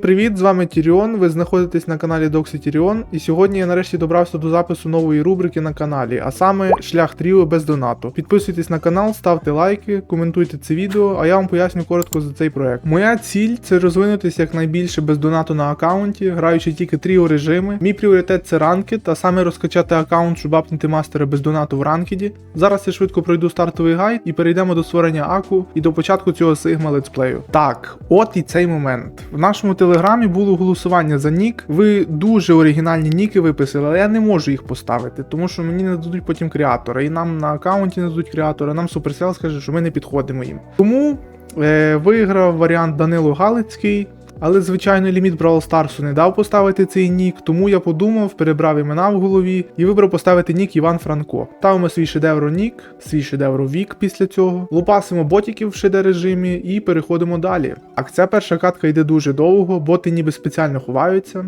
Привіт, з вами Тіріон. Ви знаходитесь на каналі Доксі Тіріон. І сьогодні я нарешті добрався до запису нової рубрики на каналі, а саме шлях тріо без донату. Підписуйтесь на канал, ставте лайки, коментуйте це відео, а я вам поясню коротко за цей проект. Моя ціль це розвинутися якнайбільше без донату на аккаунті, граючи тільки тріо режими. Мій пріоритет це ранкет, а саме розкачати аккаунт, щоб апнути мастера без донату в ранкеді. Зараз я швидко пройду стартовий гайд і перейдемо до створення аку і до початку цього сигма летсплею. Так, от і цей момент. В нашому телеграмі було голосування за нік. Ви дуже оригінальні ніки виписали, але я не можу їх поставити, тому що мені не дадуть потім креатора. І нам на аккаунті не дадуть креатора, нам Суперсел скаже, що ми не підходимо їм. Тому е, виграв варіант Данило Галицький. Але, звичайно, ліміт Brawl Старсу не дав поставити цей нік, тому я подумав, перебрав імена в голові і вибрав поставити нік Іван Франко. Ставимо свій шедевро нік, свій шедевро вік після цього. Лупасимо ботиків в шеде режимі і переходимо далі. А ця перша катка йде дуже довго, боти ніби спеціально ховаються.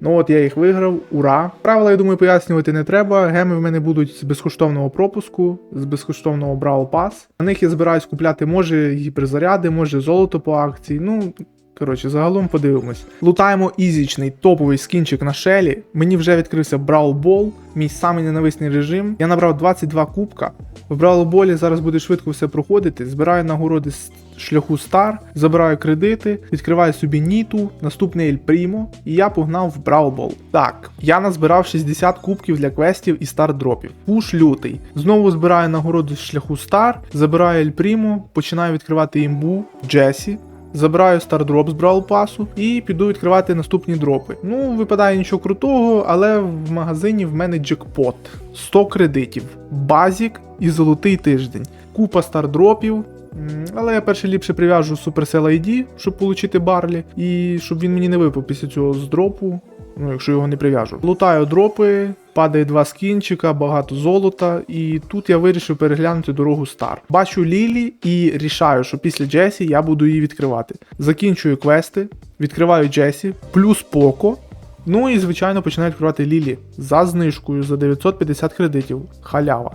Ну от я їх виграв, ура! Правила, я думаю, пояснювати не треба. Геми в мене будуть з безкоштовного пропуску, з безкоштовного Brawl Pass. На них я збираюсь купляти може гіперзаряди, може золото по акції. Ну, Коротше, загалом подивимось. Лутаємо ізічний топовий скінчик на шелі. Мені вже відкрився Ball, мій самий ненависний режим. Я набрав 22 кубка. В Ball зараз буде швидко все проходити. Збираю нагороди з шляху Star, забираю кредити, відкриваю собі Ніту, наступний Ель Прімо, і я погнав в Ball. Так, я назбирав 60 кубків для квестів і стар дропів. Пуш лютий. Знову збираю нагороди з шляху Star, забираю Ель Прімо, починаю відкривати імбу Джесі. Забираю стардроп з Brawl пасу і піду відкривати наступні дропи. Ну, випадає нічого крутого, але в магазині в мене джекпот. 100 кредитів, базік і золотий тиждень. Купа стардропів. Але я перше ліпше прив'яжу Supercell ID, щоб отримати барлі, і щоб він мені не випав після цього з дропу. Ну, якщо його не прив'яжу. Лутаю дропи, падає два скінчика, багато золота, і тут я вирішив переглянути дорогу Стар. Бачу Лілі і рішаю, що після Джесі я буду її відкривати. Закінчую квести, відкриваю Джесі, плюс Поко. Ну і звичайно починаю відкривати Лілі за знижкою за 950 кредитів. Халява.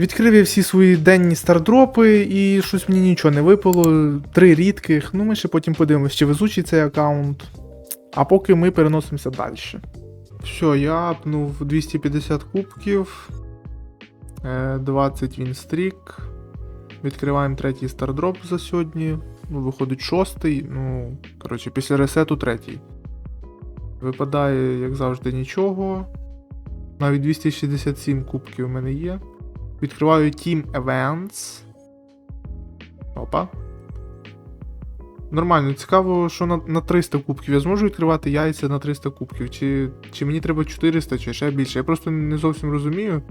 Відкрив я всі свої денні стардропи, і щось мені нічого не випало. Три рідких. Ну ми ще потім подивимось, чи везучий цей аккаунт. А поки ми переносимося далі. Все, я апнув 250 кубків, е, 20 вінстрік. Відкриваємо третій стардроп за сьогодні. Ну, виходить шостий. Ну, коротше, після ресету третій. Випадає, як завжди, нічого. Навіть 267 кубків у мене є. Відкриваю Team Events. Опа. Нормально, цікаво, що на, на 300 кубків я зможу відкривати яйця на 300 кубків, чи, чи мені треба 400, чи ще більше. Я просто не зовсім розумію.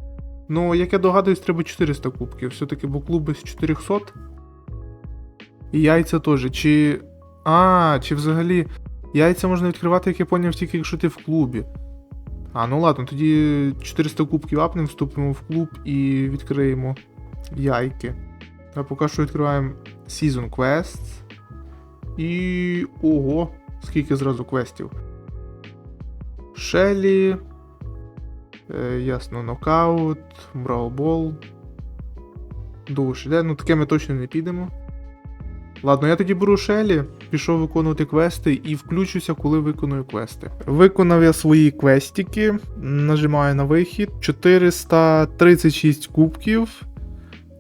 Ну, як я догадуюсь, треба 400 кубків. Все-таки бо клуби з 400. І яйця теж. Чи. А, чи взагалі. Яйця можна відкривати, як я поняв, тільки якщо ти в клубі. А, ну ладно, тоді 400 кубків апнемо, вступимо в клуб і відкриємо яйки. А поки що відкриваємо Season Quests. І. Ого, скільки зразу квестів. Шелі. Е, ясно, нокаут, браубол. Душ. Де? Ну таке ми точно не підемо. Ладно, я тоді беру Шелі, пішов виконувати квести і включуся, коли виконую квести. Виконав я свої квестики, нажимаю на вихід. 436 кубків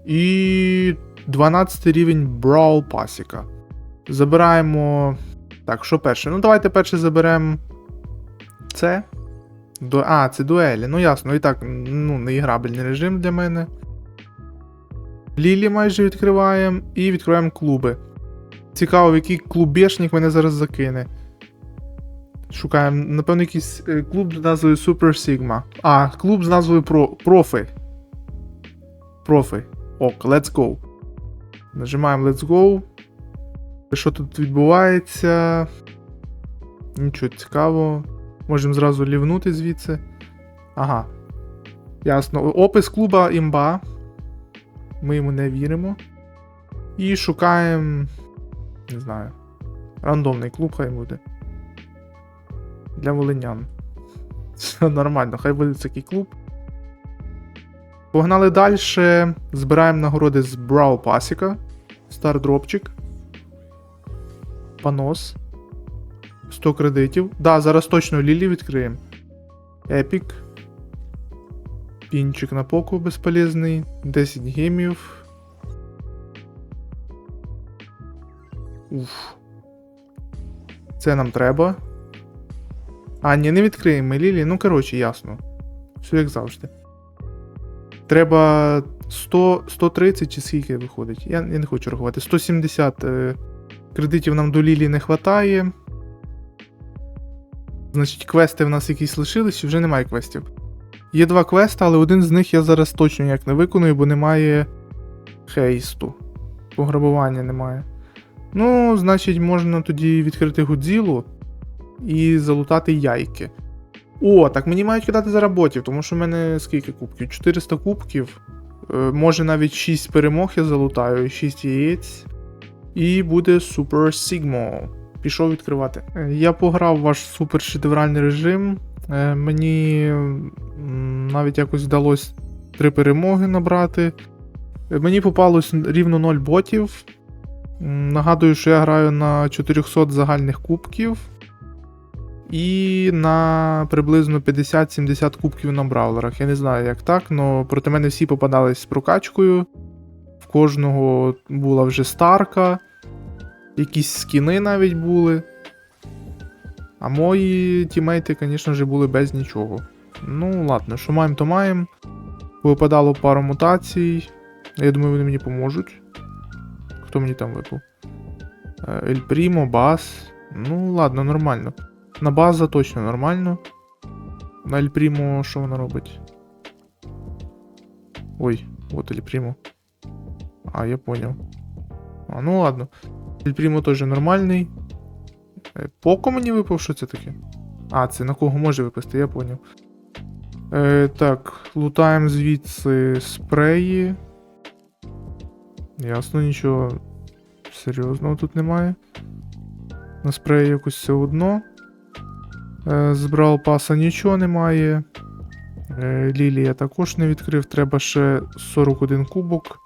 і 12 рівень Brawl Пасіка. Забираємо. Так, що перше? Ну, давайте перше заберемо це. Ду... А, це дуелі. Ну ясно, і так, ну, неіграбельний режим для мене. Лілі майже відкриваємо і відкриваємо клуби. Цікаво, в який клубешник мене зараз закине. Шукаємо, напевно, якийсь е, клуб з назвою Super Sigma. А, клуб з назвою Про... Профи. Профи. Ок, let's go. Нажимаємо Let's Go. Що тут відбувається? Нічого цікавого. Можемо зразу лівнути звідси. Ага. Ясно. Опис клуба імба. Ми йому не віримо. І шукаємо. Не знаю. Рандомний клуб хай буде. Для волинян. Все нормально, хай буде такий клуб. Погнали далі. Збираємо нагороди з Брау Пасіка. Стардропчик. Понос. 100 кредитів. Да, зараз точно Лілі відкриємо. Епік. Пінчик на поку безполезний. 10 гемів. Уф. Це нам треба. А, ні, не відкриємо ми Лілі. Ну, коротше, ясно. Все як завжди. Треба 100, 130 чи скільки виходить? Я, я не хочу рахувати. 170 е, кредитів нам до Лілі не вистачає. Значить, квести в нас якісь лишились, чи вже немає квестів. Є два квести, але один з них я зараз точно ніяк не виконую, бо немає хейсту. Пограбування немає. Ну, значить, можна тоді відкрити Годзілу і залутати яйки. О, так мені мають кидати за роботів, тому що в мене скільки кубків? 400 кубків. Е, може навіть 6 перемог я залутаю, і 6 яєць. І буде Super Sigma. Пішов відкривати. Е, Я пограв ваш супер шедевральний режим. Е, Мені навіть якось вдалося 3 перемоги набрати. Е, Мені попалось рівно 0 ботів. Нагадую, що я граю на 400 загальних кубків. І на приблизно 50-70 кубків на браулерах. Я не знаю, як так, але проти мене всі попадались з прокачкою. В кожного була вже старка, якісь скіни навіть були. А мої тімейти, звісно ж, були без нічого. Ну, ладно, що маємо, то маємо. Випадало пару мутацій. Я думаю, вони мені поможуть. Хто мені там випав? Е, Ель Прімо, Бас. Ну, ладно, нормально. На база точно нормально. На Ель Прімо що вона робить? Ой, от Ель Прімо. А, я понял. А, ну ладно. Ель теж нормальний. Е, Поко мені випав, що це таке? А, це на кого може випасти, я поняв. Е, так, лутаємо звідси спреї. Ясно, нічого серйозного тут немає. На спреї якось все одно. Е, з Брал паса нічого немає. Е, Лілі також не відкрив, треба ще 41 кубок.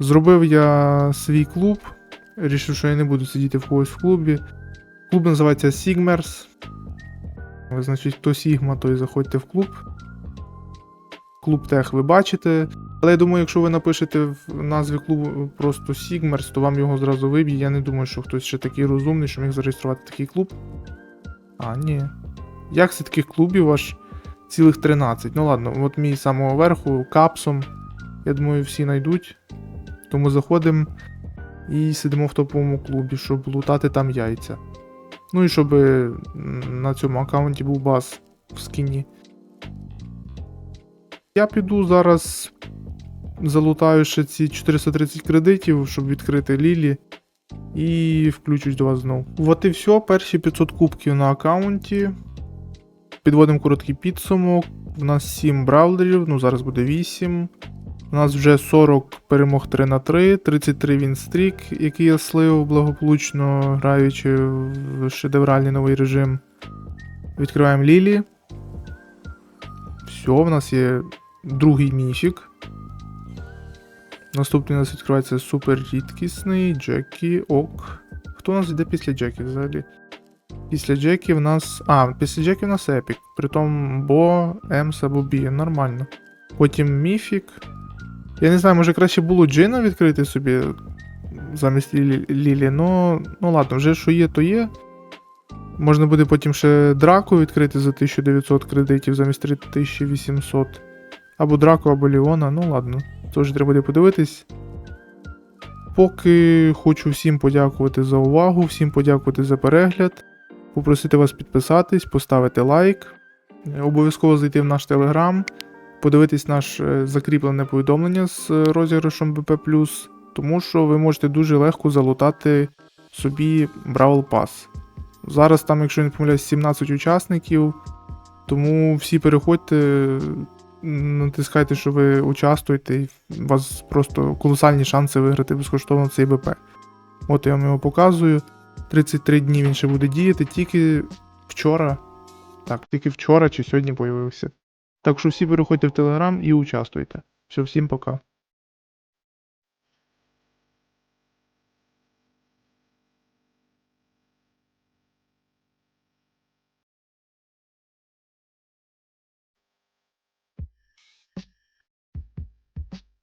Зробив я свій клуб. Рішив, що я не буду сидіти в когось в клубі. Клуб називається Sigmers. Ви, Значить, хто Сігма, той заходьте в клуб. Клуб Тех ви бачите. Але я думаю, якщо ви напишете в назві клубу просто Sigmers, то вам його зразу виб'є. Я не думаю, що хтось ще такий розумний, що міг зареєструвати такий клуб. А, ні. Як це таких клубів аж цілих 13? Ну ладно, от мій самого верху, капсом. Я думаю, всі знайдуть. Тому заходимо і сидимо в топовому клубі, щоб лутати там яйця. Ну і щоб на цьому аккаунті був бас в скіні. Я піду зараз залутаю ще ці 430 кредитів, щоб відкрити Лілі. І включусь до вас знову. От і все, перші 500 кубків на аккаунті. Підводимо короткий підсумок. У нас 7 браулерів, ну зараз буде 8. У нас вже 40 перемог 3 на 3, 33 вінстрік, який я слив благополучно граючи в шедевральний новий режим. Відкриваємо Лілі. Все, в нас є другий міфік. Наступний у нас відкривається супер рідкісний Джекі Ок. Хто у нас йде після Джекі взагалі? Після Джекі в нас. А, після Джекі в нас Епік. Притом Бо, Емс або Бі. Нормально. Потім Міфік. Я не знаю, може краще було Джина відкрити собі замість Лілі, Лілі. Ну, ну ладно, вже що є, то є. Можна буде потім ще Драку відкрити за 1900 кредитів замість 3800. Або Драку, або Ліона, ну ладно. Тож треба буде подивитись. Поки хочу всім подякувати за увагу, всім подякувати за перегляд. Попросити вас підписатись, поставити лайк. Обов'язково зайти в наш телеграм, подивитись наш е, закріплене повідомлення з е, розіграшом БП, тому що ви можете дуже легко залутати собі Бравл Пас. Зараз там, якщо не помиляюсь, 17 учасників. Тому всі переходьте, натискайте, що ви участвуєте, і у вас просто колосальні шанси виграти безкоштовно цей БП. От я вам його показую. 33 дні він ще буде діяти, тільки вчора. Так, тільки вчора чи сьогодні появився. Так що всі переходьте в Телеграм і участвуйте. Все, всім пока.